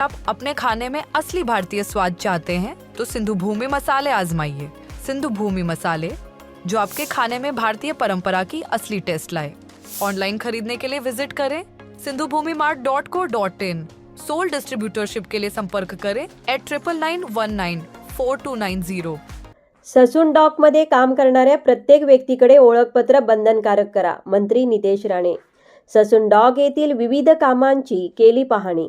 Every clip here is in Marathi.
आप अपने खाने में असली भारतीय स्वाद चाहते हैं तो सिंधु भूमि मसाले आजमाइए। सिंधु भूमि मसाले, जो आपके खाने में भारतीय परंपरा की असली टेस्ट लाए। ऑनलाइन खरीदने के लिए विज़िट करें Sindhu Bhumi mart dot co dot in. Sole distributorship के लिए संपर्क करें at triple nine one nine four two nine zero Sassoon डॉकमध्ये काम करणाऱ्या प्रत्येक व्यक्तीकडे ओळखपत्र बंधनकारक करा, मंत्री नितेश राणे। ससून डॉक येथील विविध कामांची केली पाहणी।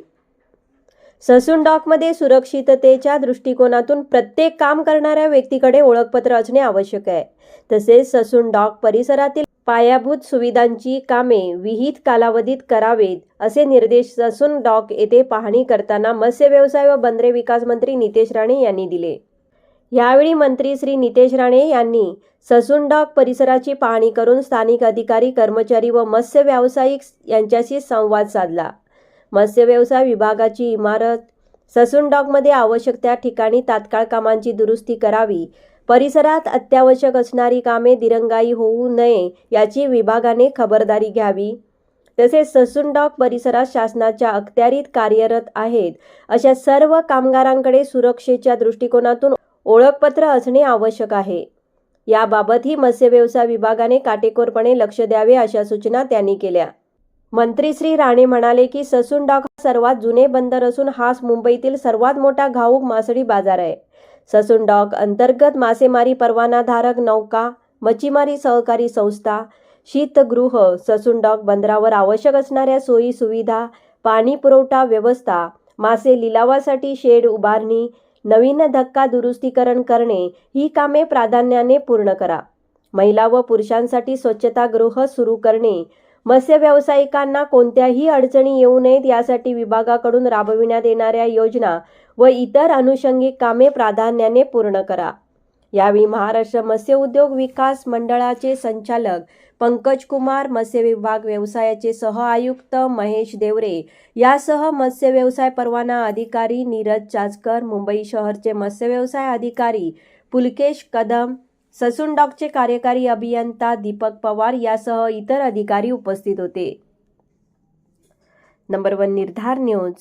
ससून डॉकमध्ये सुरक्षिततेच्या दृष्टिकोनातून प्रत्येक काम करणाऱ्या व्यक्तीकडे ओळखपत्र असणे आवश्यक आहे. तसेच ससून डॉक परिसरातील पायाभूत सुविधांची कामे विहित कालावधीत करावेत असे निर्देश ससून डॉक येथे पाहणी करताना मत्स्य व्यवसाय व बंदरे विकास मंत्री नितेश राणे यांनी दिले. यावेळी मंत्री श्री नितेश राणे यांनी ससून डॉक परिसराची पाहणी करून स्थानिक अधिकारी कर्मचारी व मत्स्य व्यावसायिक यांच्याशी संवाद साधला. मत्स्य व्यवसाय विभागाची इमारत. ससून डॉकमध्ये आवश्यक त्या ठिकाणी तात्काळ कामांची दुरुस्ती करावी. परिसरात अत्यावश्यक असणारी कामे दिरंगाई होऊ नये याची विभागाने खबरदारी घ्यावी. तसेच ससून डॉक परिसरात शासनाच्या अखत्यारीत कार्यरत आहेत. अशा सर्व कामगारांकडे सुरक्षेच्या दृष्टिकोनातून ओळखपत्र असणे आवश्यक आहे. याबाबतही मत्स्य व्यवसाय विभागाने काटेकोरपणे लक्ष द्यावे अशा सूचना त्यांनी केल्या. मंत्री श्री राणे म्हणाले की ससून डॉक हा सर्वात जुने बंदर असून हाच मुंबईतील सर्वात मोठा घाऊक मासळी बाजार आहे. ससून डॉक अंतर्गत मासेमारी परवानाधारक नौका मच्छीमारी सहकारी संस्था शीतगृह ससून डॉक बंदरावर आवश्यक असणाऱ्या सोयी सुविधा पाणी पुरवठा व्यवस्था मासे लिलावासाठी शेड उभारणी नवीन धक्का दुरुस्तीकरण करणे ही कामे प्राधान्याने पूर्ण करा. महिला व पुरुषांसाठी स्वच्छतागृह सुरू करणे मत्स्य व्यावसायिकांना कोणत्याही अडचणी येऊ नयेत यासाठी विभागाकडून राबविण्यात येणाऱ्या योजना व इतर अनुषंगिक कामे प्राधान्याने पूर्ण करा. यावेळी महाराष्ट्र मत्स्य उद्योग विकास मंडळाचे संचालक पंकज कुमार मत्स्य विभाग व्यवसायाचे सहआयुक्त महेश देवरे यासह मत्स्य व्यवसाय परवाना अधिकारी नीरज चाचकर मुंबई शहरचे मत्स्य व्यवसाय अधिकारी पुलकेश कदम ससून डॉकचे कार्यकारी अभियंता दीपक पवार यासह इतर अधिकारी उपस्थित होते. Number one Nirdhar news.